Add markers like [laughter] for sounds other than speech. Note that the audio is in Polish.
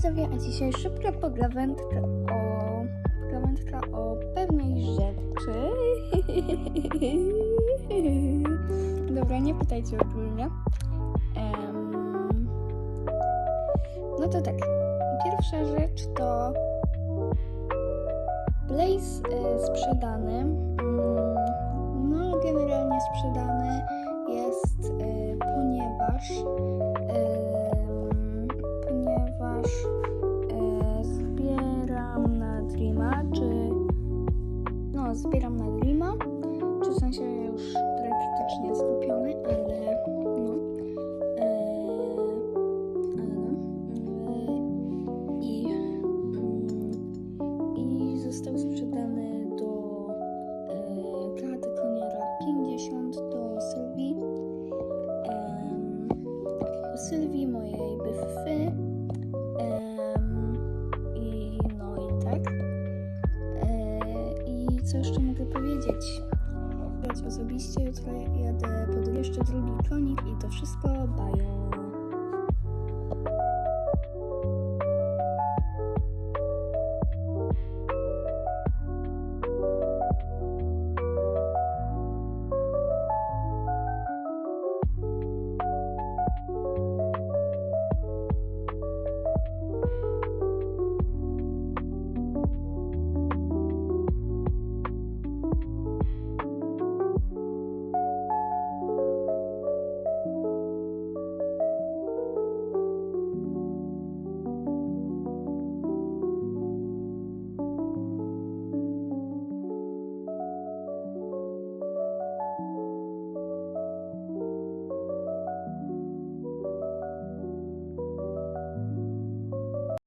widzowie, a dzisiaj szybka pogawędka o... pogawędka o pewnej rzeczy. [laughs] Dobra, nie pytajcie ogólnie. Em, no to tak, pierwsza rzecz to Blaze y, sprzedany. Mm, No, generalnie sprzedany jest, y, ponieważ zbieram na Dreama, czy w sensie już praktycznie jest kupiony, ale no, e, ale no, e, i, mm, i został sprzedany do e, klaty koniera 50 do Sylwii. Do Sylwii, co jeszcze mogę powiedzieć? Osobiście jutro jadę pod jeszcze drugi konik i to wszystko bają.